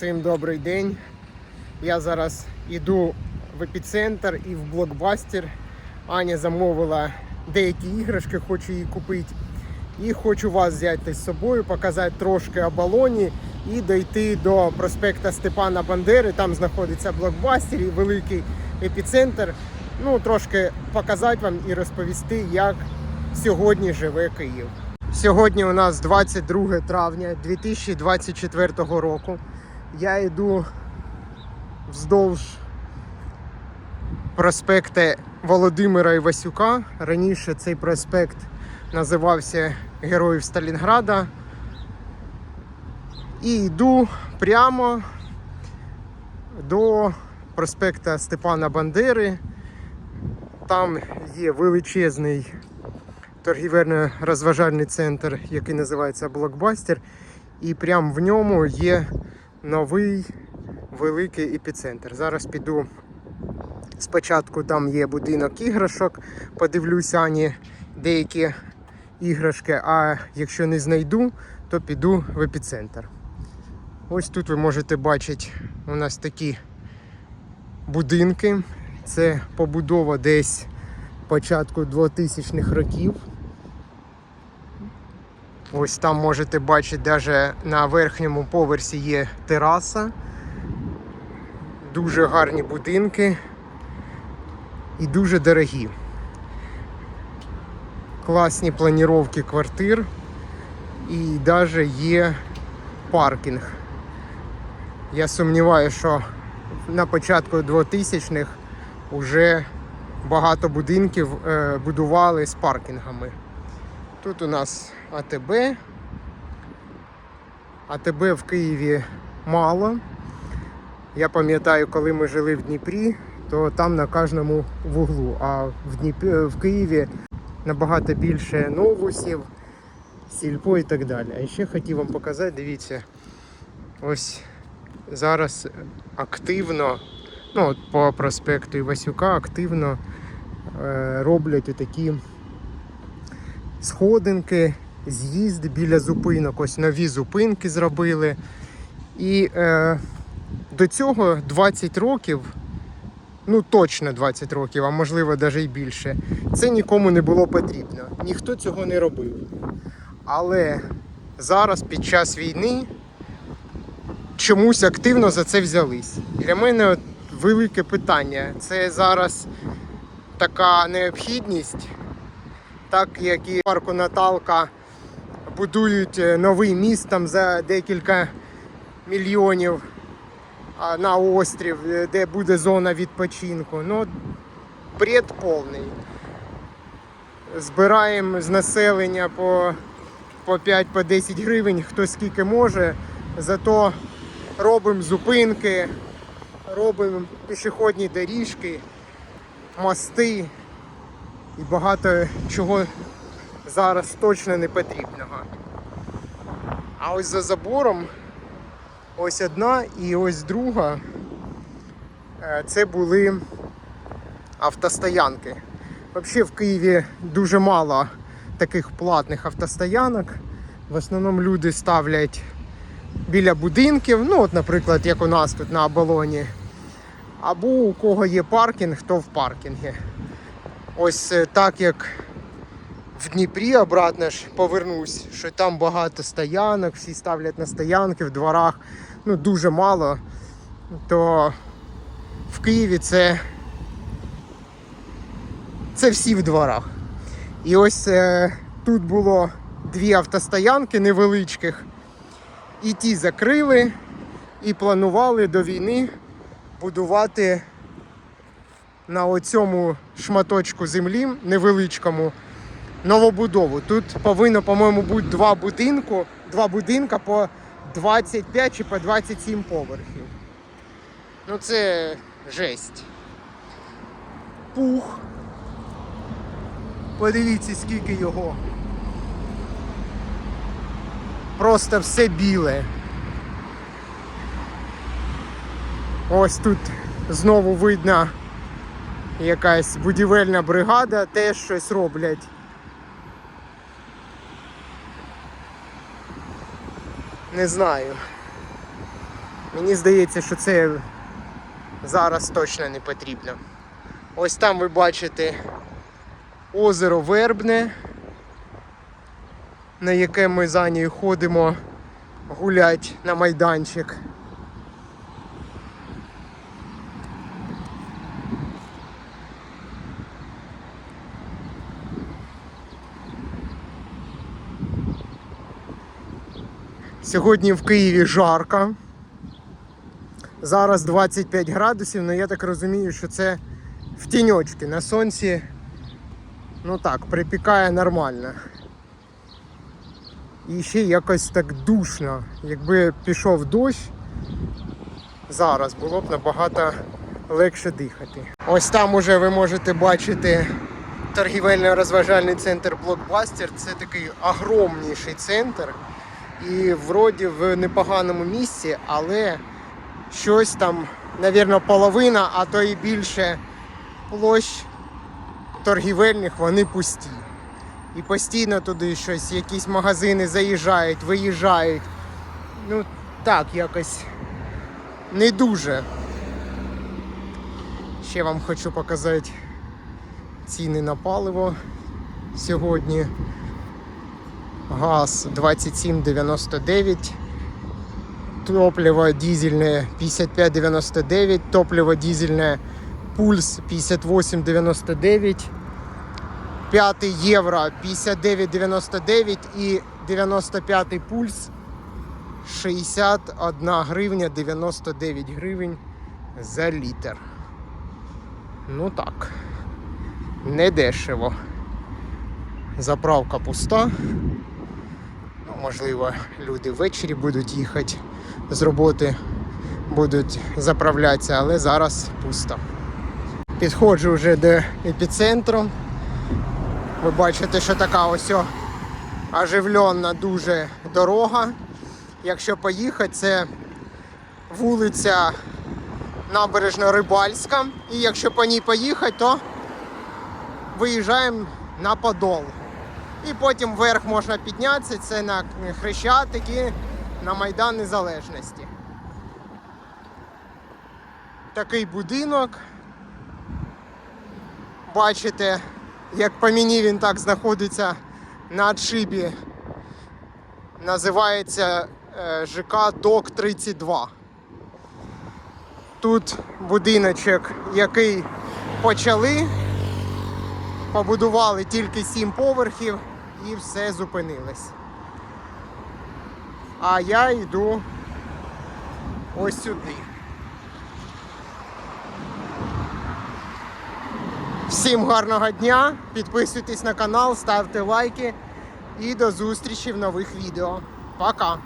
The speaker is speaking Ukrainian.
Всім добрий день. Я зараз йду в епіцентр і в блокбастер. Аня замовила деякі іграшки, хочу її купити. І хочу вас взяти з собою, показати трошки оболоні і дойти до проспекта Степана Бандери. Там знаходиться блокбастер і великий епіцентр. Ну, трошки показати вам і розповісти, як сьогодні живе Київ. Сьогодні у нас 22 травня 2024 року. Я йду вздовж проспекта Володимира Івасюка. Раніше цей проспект називався Героїв Сталінграда. І йду прямо до проспекта Степана Бандери. Там є величезний торгівельно-розважальний центр, який називається Блокбастер. І прямо в ньому є новий великий епіцентр. Зараз піду спочатку там є будинок іграшок, подивлюся Ані деякі іграшки, а якщо не знайду, то піду в епіцентр. Ось тут ви можете бачити у нас такі будинки. Це побудова десь початку 2000-х років. Ось там можете бачити, навіть на верхньому поверсі є тераса. Дуже гарні будинки і дуже дорогі. Класні планіровки квартир і навіть є паркінг. Я сумніваюся, що на початку 2000-х вже багато будинків е, будували з паркінгами. Тут у нас АТБ. АТБ в Києві мало. Я пам'ятаю, коли ми жили в Дніпрі, то там на кожному вуглу. А в, Дніп... в Києві набагато більше новусів, сільпо і так далі. А ще хотів вам показати, дивіться, ось зараз активно, ну от по проспекту Івасюка активно е, роблять такі сходинки, з'їзд біля зупинок. Ось нові зупинки зробили. І е, до цього 20 років, ну точно 20 років, а можливо навіть і більше, це нікому не було потрібно. Ніхто цього не робив. Але зараз під час війни чомусь активно за це взялись. Для мене велике питання. Це зараз така необхідність, так як і парку Наталка будують е, новий міст там за декілька мільйонів на острів, е, де буде зона відпочинку. Ну, бред повний. Збираємо з населення по, по 5-10 гривень, хто скільки може. Зато робимо зупинки, робимо пішохідні доріжки, мости і багато чого зараз точно не потрібного. А ось за забором ось одна і ось друга. е, Це були автостоянки. Взагалі в Києві дуже мало таких платних автостоянок. В основному люди ставлять біля будинків, ну от, наприклад, як у нас тут на оболоні. Або у кого є паркінг, то в паркінгі. Ось е, так як в Дніпрі обратно ж повернусь, що там багато стоянок, всі ставлять на стоянки в дворах, ну дуже мало, то в Києві це, це всі в дворах. І ось е, тут було дві автостоянки невеличких, і ті закрили, і планували до війни будувати на оцьому шматочку землі невеличкому новобудову. Тут повинно, по-моєму, бути два будинку, два будинка по 25 чи по 27 поверхів. Ну це жесть. Пух. Подивіться, скільки його. Просто все біле. Ось тут знову видно якась будівельна бригада, теж щось роблять. Не знаю. Мені здається, що це зараз точно не потрібно. Ось там ви бачите озеро Вербне, на яке ми за нею ходимо гулять на майданчик. Сьогодні в Києві жарко. Зараз 25 градусів, але я так розумію, що це в тіньочки. На сонці, ну так, припікає нормально. І ще якось так душно. Якби пішов дощ, зараз було б набагато легше дихати. Ось там уже ви можете бачити торгівельно-розважальний центр Блокбастер. Це такий огромніший центр. І вроді в непоганому місці, але щось там, навірно, половина, а то і більше площ торгівельних вони пусті. І постійно туди щось, якісь магазини заїжджають, виїжджають. Ну, так, якось не дуже. Ще вам хочу показати ціни на паливо сьогодні. Газ 27,99. Топливо дизельне 55,99. Топливо дизельне пульс 58,99. 5 євро 59,99 і 95 пульс 61 гривня 99 гривень за літр. Ну так, не дешево. Заправка пуста. Можливо, люди ввечері будуть їхати з роботи, будуть заправлятися, але зараз пусто. Підходжу вже до епіцентру. Ви бачите, що така ось оживлена дуже дорога. Якщо поїхати, це вулиця Набережно-Рибальська. І якщо по ній поїхати, то виїжджаємо на Подол. І потім вверх можна піднятися, це на Хрещатик і на Майдан Незалежності. Такий будинок. Бачите, як по мені він так знаходиться на отшибі. Називається е, ЖК Док 32. Тут будиночок, який почали, побудували тільки 7 поверхів і все зупинилось. А я йду ось сюди. Всім гарного дня, підписуйтесь на канал, ставте лайки і до зустрічі в нових відео. Пока!